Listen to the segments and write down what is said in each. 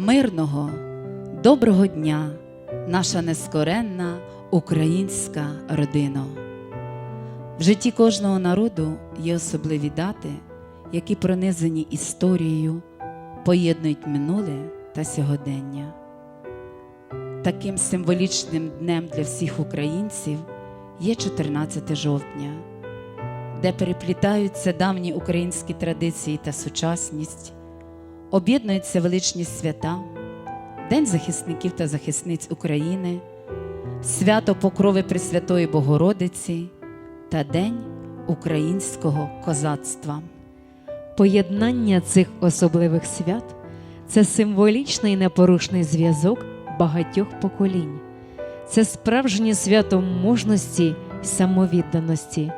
Мирного, доброго дня, наша нескоренна українська родина. В житті кожного народу є особливі дати, які пронизані історією, поєднують минуле та сьогодення. Таким символічним днем для всіх українців є 14 жовтня, де переплітаються давні українські традиції та сучасність, об'єднуються величні свята, День захисників та захисниць України, свято Покрови Пресвятої Богородиці та День українського козацтва. Поєднання цих особливих свят це символічний непорушний зв'язок багатьох поколінь, це справжнє свято мужності й самовідданості,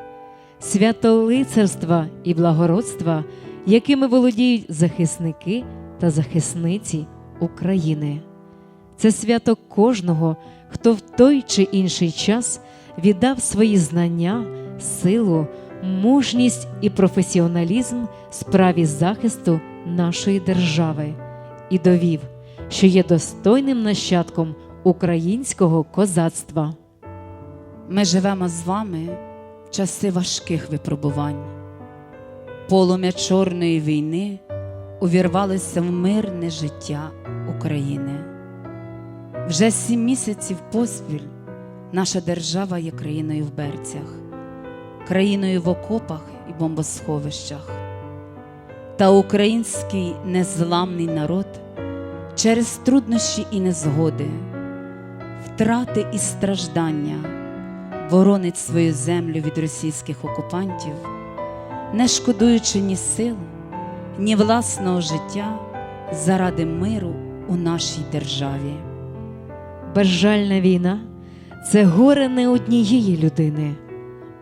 свято лицарства і благородства, якими володіють захисники та захисниці України. Це свято кожного, хто в той чи інший час віддав свої знання, силу, мужність і професіоналізм справі захисту нашої держави і довів, що є достойним нащадком українського козацтва. Ми живемо з вами в часи важких випробувань. Полум'я Чорної війни увірвалося в мирне життя України. Вже сім місяців поспіль наша держава є країною в берцях, країною в окопах і бомбосховищах. Та український незламний народ через труднощі і незгоди, втрати і страждання боронить свою землю від російських окупантів, не шкодуючи ні сил, ні власного життя заради миру у нашій державі. Безжальна війна це горе не однієї людини,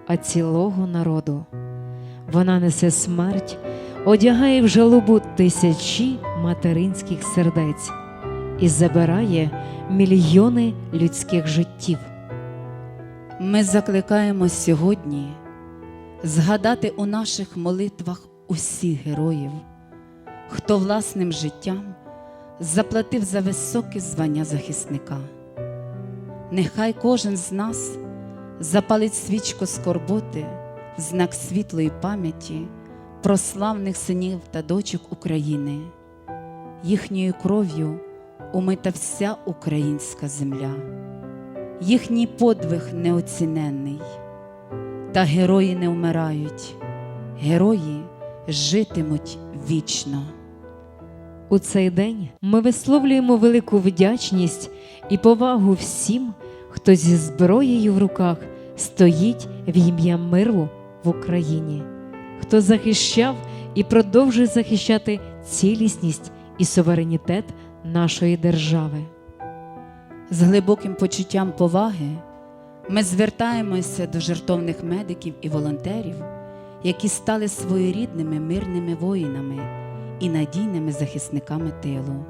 а цілого народу. Вона несе смерть, одягає в жалобу тисячі материнських сердець і забирає мільйони людських життів. Ми закликаємо сьогодні згадати у наших молитвах усіх героїв, хто власним життям заплатив за високе звання захисника. Нехай кожен з нас запалить свічку скорботи в знак світлої пам'яті про славних синів та дочок України, їхньою кров'ю умита вся українська земля їхній подвиг неоціненний. Та герої не вмирають, герої житимуть вічно. У цей день ми висловлюємо велику вдячність і повагу всім, хто зі зброєю в руках стоїть в ім'я миру в Україні, хто захищав і продовжує захищати цілісність і суверенітет нашої держави. З глибоким почуттям поваги ми звертаємося до жертовних медиків і волонтерів, які стали своєрідними мирними воїнами і надійними захисниками тилу.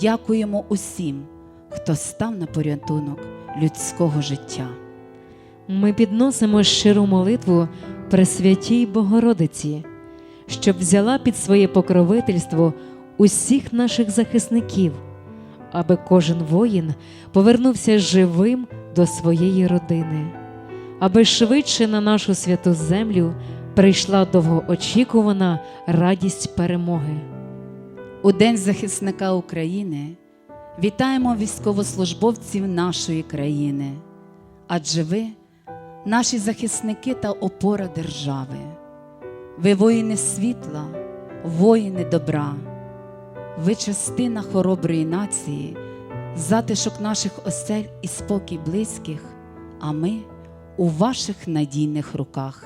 Дякуємо усім, хто став на порятунок людського життя. Ми підносимо щиру молитву Пресвятій Богородиці, щоб взяла під своє покровительство усіх наших захисників, аби кожен воїн повернувся живим до своєї родини, аби швидше на нашу святу землю прийшла довгоочікувана радість перемоги. У День захисника України вітаємо військовослужбовців нашої країни, адже ви наші захисники та опора держави. Ви воїни світла, воїни добра, ви частина хороброї нації, затишок наших осель і спокій близьких, а ми у ваших надійних руках.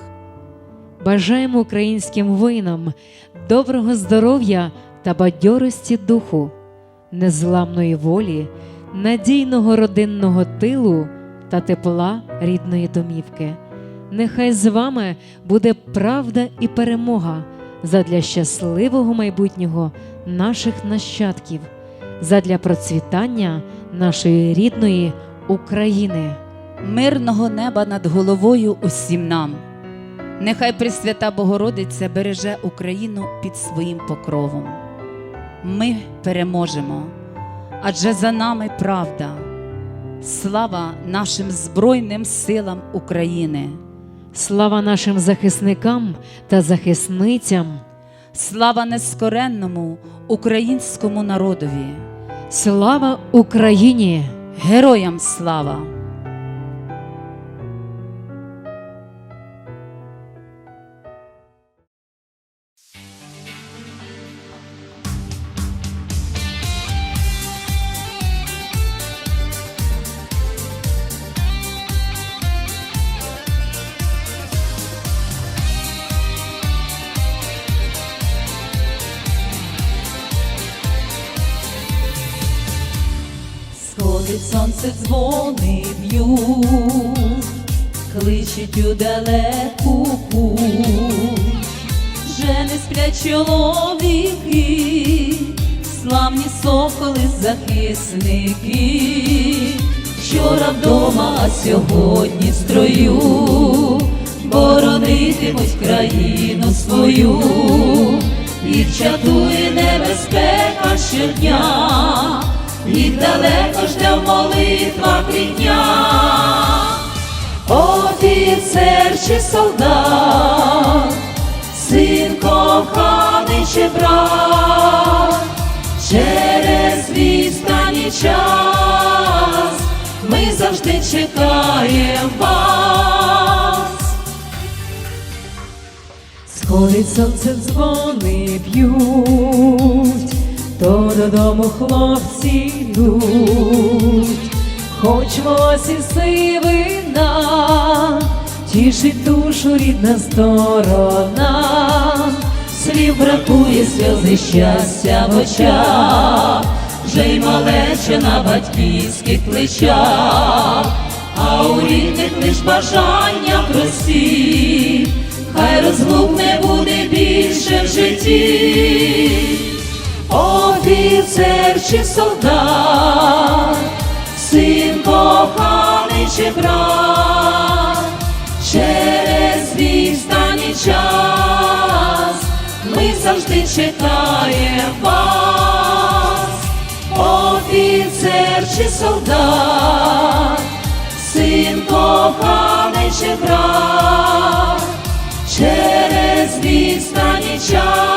Бажаємо українським воїнам доброго здоров'я та бадьорості духу, незламної волі, надійного родинного тилу та тепла рідної домівки. Нехай з вами буде правда і перемога задля щасливого майбутнього наших нащадків, задля процвітання нашої рідної України. мирного неба над головою усім нам. Нехай Пресвята Богородиця береже Україну під своїм покровом. ми переможемо, адже за нами правда. Слава нашим Збройним силам України, Слава нашим захисникам та захисницям, слава нескоренному українському народові, слава Україні! героям слава! Сходить сонце дзвони б'ють, кличуть у далеку путь, вже не сплять чоловіки, славні соколи захисники, вчора вдома, а сьогодні в строю, боронитимуть країну свою, їх чатує небезпека щодня. Їх далеко жде в молитвах рідня, офіцер чи солдат, син коханий чи брат, через відстані час ми завжди чекаємо вас. Сходить сонце дзвони б'ють, то додому хлопці йдуть, хоч в осі сивина, тішить душу рідна сторона, Слів бракує сльози щастя в очах, вже й малече на батьківських плечах, а у рідних лиш бажання прості, хай розлук не буде більше в житті. Офіцер чи солдат, син коханий чи брат, через відстані час ми завжди чекаємо вас, офіцер чи солдат, син коханий чи брат, через відстані час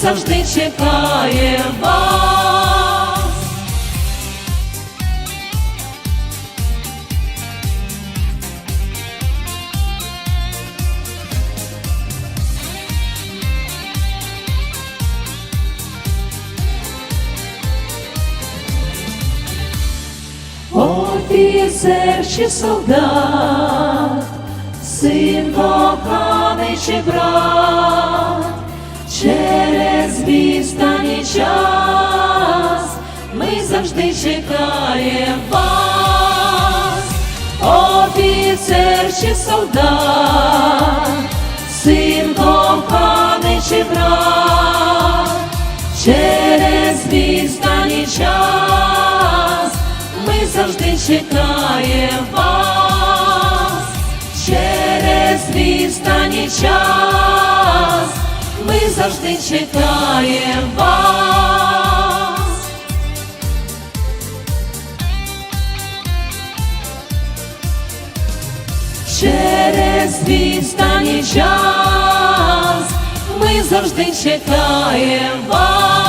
завжди чекаємо вас. Офіцер чи солдат, син коханий чи брат, через відстані час. Ми завжди чекаємо вас, офіцер чи солдат, син коханий чи брат, через відстані час. Ми завжди чекаємо вас, через відстані час ми завжди чекаємо вас. Через відстані час ми завжди чекаємо